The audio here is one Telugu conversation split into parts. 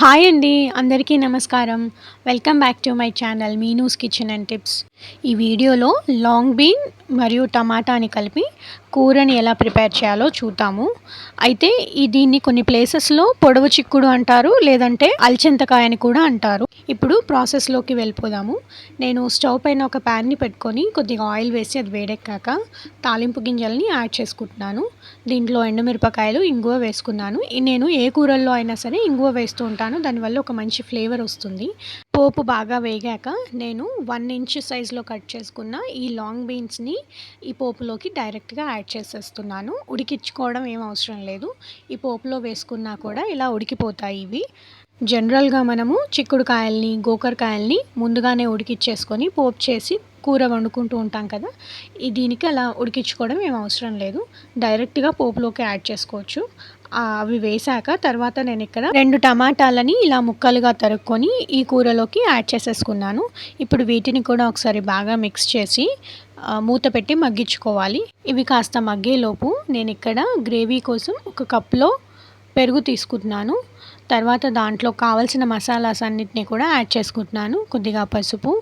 హాయ్ అండి అందరికీ నమస్కారం. Welcome back to my channel Meenu's kitchen and tips. ఈ వీడియోలో లాంగ్ బీన్ మరియు టమాటాని కలిపి కూరని ఎలా ప్రిపేర్ చేయాలో చూద్దాము. అయితే ఈ దీన్ని కొన్ని ప్లేసెస్లో పొడవు చిక్కుడు అంటారు లేదంటే అల్చింతకాయని కూడా అంటారు. ఇప్పుడు ప్రాసెస్లోకి వెళ్ళిపోదాము. నేను స్టవ్ పైన ఒక ప్యాన్ని పెట్టుకొని కొద్దిగా ఆయిల్ వేసి అది వేడెక్కాక తాలింపు గింజల్ని యాడ్ చేసుకుంటున్నాను. దీంట్లో ఎండుమిరపకాయలు ఇంగువ వేసుకున్నాను. నేను ఏ కూరల్లో అయినా సరే ఇంగువ వేస్తూ ఉంటాను. దానివల్ల ఒక మంచి ఫ్లేవర్ వస్తుంది. పోపు బాగా వేగాక నేను వన్ ఇంచ్ సైజులో కట్ చేసుకున్న ఈ లాంగ్ బీన్స్ని ఈ పోపులోకి డైరెక్ట్గా యాడ్ చేసేస్తున్నాను. ఉడికించుకోవడం ఏం అవసరం లేదు. ఈ పోపులో వేసుకున్నా కూడా ఇలా ఉడికిపోతాయి ఇవి. జనరల్గా మనము చిక్కుడుకాయల్ని గోకరకాయల్ని ముందుగానే ఉడికిచ్చేసుకొని పోపు చేసి కూర వండుకుంటూ ఉంటాం కదా దీనికి అలా ఉడికించుకోవడం ఏం అవసరం లేదు. డైరెక్ట్గా పోపులోకి యాడ్ చేసుకోవచ్చు. అవి వేసాక తర్వాత నేను ఇక్కడ రెండు టమాటాలని ఇలా ముక్కలుగా తరుక్కొని ఈ కూరలోకి యాడ్ చేసేసుకున్నాను. ఇప్పుడు వీటిని కూడా ఒకసారి బాగా మిక్స్ చేసి మూత పెట్టి మగ్గించుకోవాలి. ఇవి కాస్త మగ్గేలోపు నేను ఇక్కడ గ్రేవీ కోసం ఒక కప్లో పెరుగు తీసుకుంటున్నాను. తర్వాత దాంట్లో కావలసిన మసాలాస్ అన్నిటిని కూడా యాడ్ చేసుకుంటున్నాను. కొద్దిగా పసుపు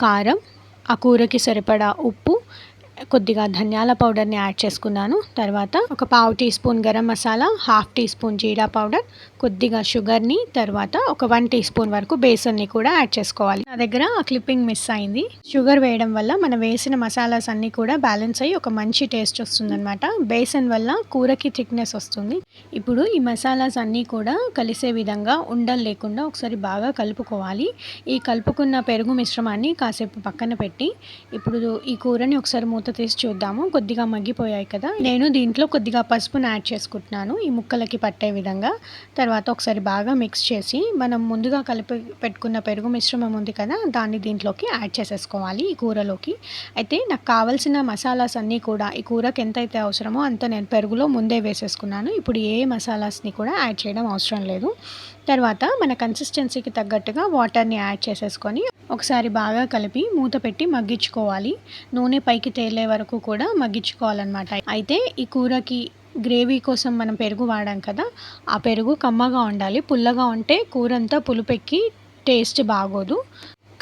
కారం ఆ కూరకి సరిపడా ఉప్పు కొద్దిగా ధనియాల పౌడర్ని యాడ్ చేసుకున్నాను. తర్వాత ఒక పావు teaspoon garam masala half teaspoon jeera powder కొద్దిగా షుగర్ని తర్వాత ఒక వన్ టీ స్పూన్ వరకు బేసన్ని కూడా యాడ్ చేసుకోవాలి. నా దగ్గర ఆ క్లిప్పింగ్ మిస్ అయింది. షుగర్ వేయడం వల్ల మనం వేసిన మసాలాస్ అన్నీ కూడా బ్యాలెన్స్ అయ్యి ఒక మంచి టేస్ట్ వస్తుందన్నమాట. బేసన్ వల్ల కూరకి థిక్నెస్ వస్తుంది. ఇప్పుడు ఈ మసాలాస్ అన్నీ కూడా కలిసే విధంగా ఉండలు లేకుండా ఒకసారి బాగా కలుపుకోవాలి. ఈ కలుపుకున్న పెరుగు మిశ్రమాన్ని కాసేపు పక్కన పెట్టి ఇప్పుడు ఈ కూరని ఒకసారి మూత తీసి చూద్దాము. కొద్దిగా మగ్గిపోయాయి కదా. నేను దీంట్లో కొద్దిగా పసుపును యాడ్ చేసుకుంటున్నాను. ఈ ముక్కలకి పట్టే విధంగా. తర్వాత ఒకసారి బాగా మిక్స్ చేసి మనం ముందుగా కలిపి పెట్టుకున్న పెరుగు మిశ్రమం ఉంది కదా దాన్ని దీంట్లోకి యాడ్ చేసేసుకోవాలి ఈ కూరలోకి. అయితే నాకు కావాల్సిన మసాలాస్ అన్నీ కూడా ఈ కూరకి ఎంతైతే అవసరమో అంత నేను పెరుగులో ముందే వేసేసుకున్నాను. ఇప్పుడు ఏ మసాలాస్ని కూడా యాడ్ చేయడం అవసరం లేదు. తర్వాత మన కన్సిస్టెన్సీకి తగ్గట్టుగా వాటర్ని యాడ్ చేసేసుకొని ఒకసారి బాగా కలిపి మూత పెట్టి మగ్గించుకోవాలి. నూనె పైకి తేలే వరకు కూడా మగ్గించుకోవాలన్నమాట. అయితే ఈ కూరకి గ్రేవీ కోసం మనం పెరుగు వాడాం కదా ఆ పెరుగు కమ్మగా ఉండాలి. పుల్లగా ఉంటే కూర అంతా పులుపెక్కి టేస్ట్ బాగోదు.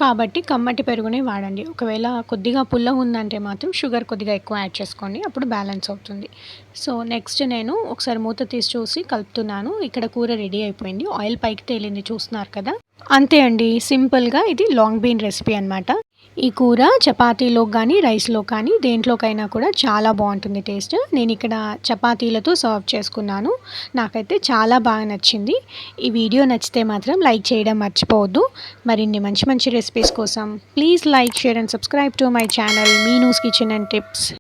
కాబట్టి కమ్మటి పెరుగునే వాడండి. ఒకవేళ కొద్దిగా పుల్ల ఉందంటే మాత్రం షుగర్ కొద్దిగా ఎక్కువ యాడ్ చేసుకోండి. అప్పుడు బ్యాలెన్స్ అవుతుంది. సో నెక్స్ట్ నేను ఒకసారి మూత తీసి చూసి కలుపుతున్నాను. ఇక్కడ కూర రెడీ అయిపోయింది. ఆయిల్ పైకి తేలింది. చూస్తున్నారు కదా? అంతే అండి. సింపుల్గా ఇది లాంగ్ బీన్ రెసిపీ అనమాట ఈ కూర చపాతీలో కానీ రైస్లో కానీ దేంట్లోకైనా కూడా చాలా బాగుంటుంది టేస్ట్. నేను ఇక్కడ చపాతీలతో సర్వ్ చేసుకున్నాను. నాకైతే చాలా బాగా నచ్చింది. ఈ వీడియో నచ్చితే మాత్రం లైక్ చేయడం మర్చిపోవద్దు. మరిన్ని మంచి మంచి రెసిపీస్ కోసం please like share and subscribe to my channel Meenu's kitchen and tips.